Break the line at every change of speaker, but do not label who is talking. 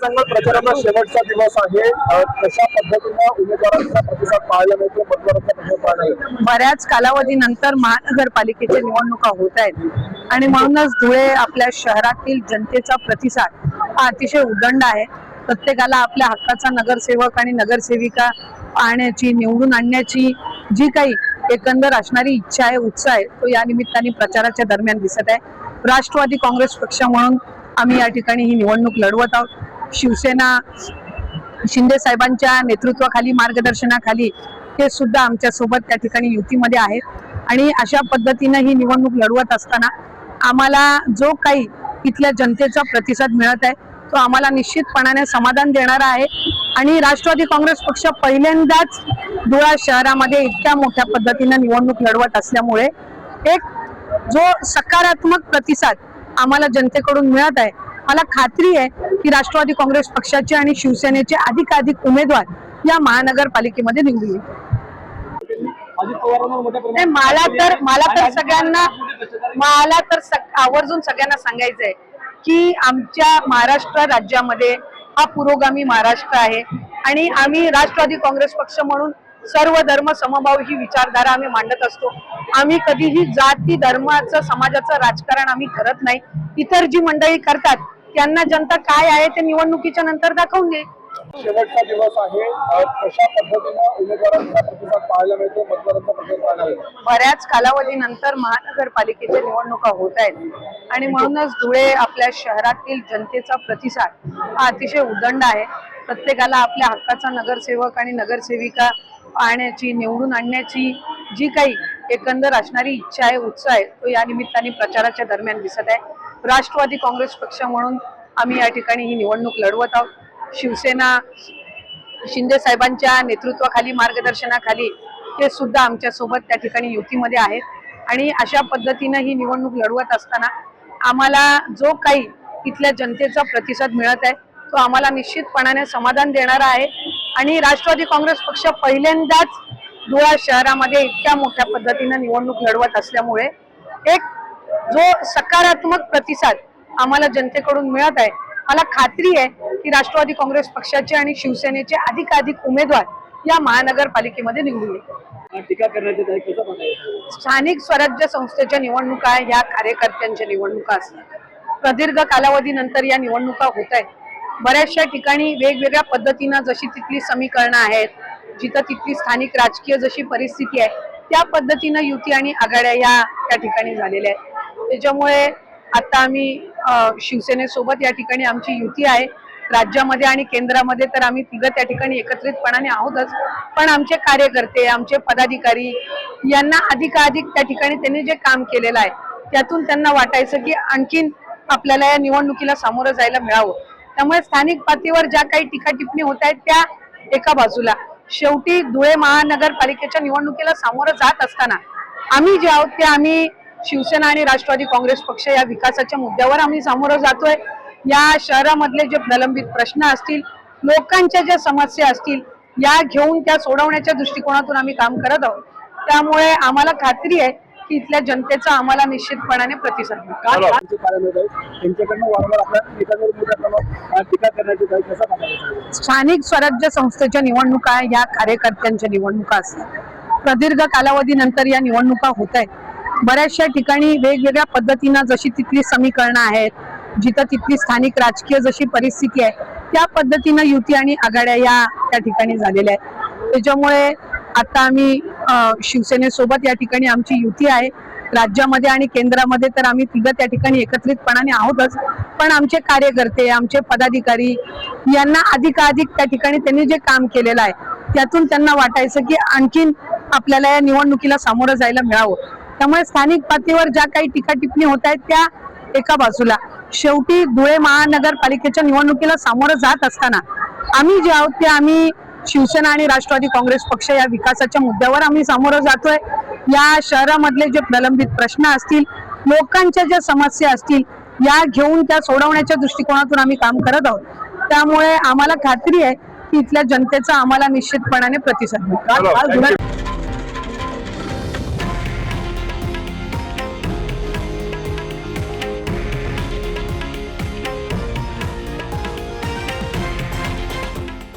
सांगाल प्रचाराचा शेवटचा दिवस आहे. कशा पद्धतीनं उमेदवारांचा प्रतिसाद पाहायला मिळतो मतदारांचा प्रतिसाद पाहायला मिळतो
बऱ्याच कालावधीनंतर महानगरपालिकेच्या निवडणुका होत आहेत. आणि म्हणूनच धुळे आपल्या शहरातील जनतेचा प्रतिसाद हा अतिशय उदंड आहे. प्रत्येकाला आपल्या हक्काचा नगरसेवक आणि नगरसेविका आणण्याची निवडून आणण्याची जी काही एकंदर असणारी इच्छा आहे उत्साह आहे तो या निमित्ताने प्रचाराच्या दरम्यान दिसत आहे. राष्ट्रवादी काँग्रेस पक्ष म्हणून आम्ही या ठिकाणी ही निवडणूक लढवत आहोत. शिवसेना शिंदे साहेबांच्या नेतृत्वाखाली मार्गदर्शनाखाली ते सुद्धा आमच्यासोबत त्या ठिकाणी युतीमध्ये आहेत. आणि अशा पद्धतीनं ही निवडणूक लढवत असताना आम्हाला जो काही इथल्या जनतेचा प्रतिसाद मिळत आहे तो आम्हाला निश्चितपणाने समाधान देणारा आहे. आणि राष्ट्रवादी काँग्रेस पक्ष पहिल्यांदाच धुळा शहरामध्ये इतक्या मोठ्या पद्धतीनं निवडणूक लढवत असल्यामुळे एक जो सकारात्मक प्रतिसाद आम्हाला जनतेकडून मिळत आहे मला खात्री आहे की राष्ट्रवादी काँग्रेस पक्षाचे आणि शिवसेनेचे अधिकाधिक उमेदवार या महानगरपालिकेमध्ये निवडून येतील. मला तर मला तर सगळ्यांना मला तर आवर्जून सगळ्यांना सांगायचंय की आमच्या महाराष्ट्र राज्यामध्ये हा पुरोगामी महाराष्ट्र आहे आणि आम्ही राष्ट्रवादी काँग्रेस पक्ष म्हणून सर्व धर्म समभाव ही विचारधारा आम्ही मांडत असतो. आम्ही कधीही जाती धर्माचं समाजाचं राजकारण आम्ही करत नाही. इतर जी मंडळी करतात त्यांना जनता काय आहे ते निवडणुकीच्या नंतर दाखवून दे
शेवटचा दिवस आहे. कशा पद्धतीनं उमेदवारांचा प्रतिसाद पाहायला मिळतो मतदारांचा प्रतिसाद पाहायला मिळतो?
बऱ्याच कालावधीनंतर महानगरपालिकेच्या निवडणुका होत आहेत. आणि म्हणूनच धुळे आपल्या शहरातील जनतेचा प्रतिसाद हा अतिशय उदंड आहे. प्रत्येकाला आपल्या हक्काचा नगरसेवक आणि नगरसेविका पाहण्याची निवडून आणण्याची जी काही एकंदर असणारी इच्छा आहे उत्साह आहे तो या निमित्ताने प्रचाराच्या दरम्यान दिसत आहे. राष्ट्रवादी काँग्रेस पक्ष म्हणून आम्ही या ठिकाणी ही निवडणूक लढवत आहोत. शिवसेना शिंदे साहेबांच्या नेतृत्वाखाली मार्गदर्शनाखाली ते सुद्धा आमच्यासोबत त्या ठिकाणी युतीमध्ये आहेत. आणि अशा पद्धतीनं ही निवडणूक लढवत असताना आम्हाला जो काही इथल्या जनतेचा प्रतिसाद मिळत आहे तो आम्हाला निश्चितपणाने समाधान देणारा आहे. आणि राष्ट्रवादी काँग्रेस पक्ष पहिल्यांदाच धुळा शहरामध्ये इतक्या मोठ्या पद्धतीनं निवडणूक लढवत असल्यामुळे एक जो सकारात्मक प्रतिसाद आम्हाला जनतेकडून मिळत आहे मला खात्री आहे की राष्ट्रवादी काँग्रेस पक्षाचे आणि शिवसेनेचे अधिकाधिक उमेदवार या महानगरपालिकेमध्ये निवडून स्थानिक स्वराज्य संस्थेच्या निवडणुका ह्या कार्यकर्त्यांच्या निवडणुका असतात. प्रदीर्घ कालावधीनंतर या निवडणुका होत आहेत. बऱ्याचशा ठिकाणी वेगवेगळ्या पद्धतीनं जशी तिथली समीकरणं आहेत जिथं तिथली स्थानिक राजकीय जशी परिस्थिती आहे त्या पद्धतीनं युती आणि आघाड्या या त्या ठिकाणी झालेल्या आहेत. त्याच्यामुळे आता आम्ही शिवसेनेसोबत या ठिकाणी आमची युती आहे. राज्यामध्ये आणि केंद्रामध्ये तर आम्ही तिघं त्या ठिकाणी एकत्रितपणाने आहोतच. पण आमचे कार्यकर्ते आमचे पदाधिकारी यांना अधिकाधिक त्या ठिकाणी त्यांनी जे काम केलेलं आहे त्यातून त्यांना वाटायचं की आणखीन आपल्याला या निवडणुकीला सामोरं जायला मिळावं. त्यामुळे स्थानिक पातळीवर ज्या काही टीका टिप्पणी होत आहेत त्या एका बाजूला. शेवटी धुळे महानगरपालिकेच्या निवडणुकीला सामोरं जात असताना आम्ही जे आहोत ते आम्ही शिवसेना आणि राष्ट्रवादी काँग्रेस पक्ष या विकासाच्या मुद्द्यावर आम्ही सामोरं जातोय. या शहरामधले जे प्रलंबित प्रश्न असतील लोकांच्या ज्या समस्या असतील या घेऊन त्या सोडवण्याच्या दृष्टिकोनातून आम्ही काम करत आहोत. त्यामुळे आम्हाला खात्री आहे की इथल्या जनतेचा आम्हाला निश्चितपणाने प्रतिसाद स्थानिक स्वराज्य संस्थेच्या निवडणुका ह्या कार्यकर्त्यांच्या निवडणुका असतात. प्रदीर्घ कालावधीनंतर या निवडणुका होत आहेत. बऱ्याचशा ठिकाणी वेगवेगळ्या पद्धतीनं जशी तिथली समीकरणं आहेत जिथं तिथली स्थानिक राजकीय जशी परिस्थिती आहे त्या पद्धतीनं युती आणि आघाड्या या त्या ठिकाणी झालेल्या आहेत. त्याच्यामुळे आता आम्ही शिवसेनेसोबत या ठिकाणी आमची युती आहे. राज्यामध्ये आणि केंद्रामध्ये तर आम्ही तिघं त्या ठिकाणी एकत्रितपणाने आहोतच. पण आमचे कार्यकर्ते आमचे पदाधिकारी यांना अधिकाधिक त्या ठिकाणी त्यांनी जे काम केलेलं आहे त्यातून त्यांना वाटायचं की आणखीन आपल्याला या निवडणुकीला सामोरं जायला मिळावं. त्यामुळे स्थानिक पातळीवर ज्या काही टीका टिप्पणी होत आहेत त्या एका बाजूला. शेवटी धुळे महानगरपालिकेच्या निवडणुकीला सामोरं जात असताना आम्ही जे आहोत ते आम्ही शिवसेना आणि राष्ट्रवादी काँग्रेस पक्ष या विकासाच्या मुद्द्यावर आम्ही सामोरं जातोय. या शहरामधले जे प्रलंबित प्रश्न असतील लोकांच्या ज्या समस्या असतील या घेऊन त्या सोडवण्याच्या दृष्टिकोनातून आम्ही काम करत आहोत. त्यामुळे आम्हाला खात्री आहे की इथल्या जनतेचा आम्हाला निश्चितपणाने प्रतिसाद मिळतो.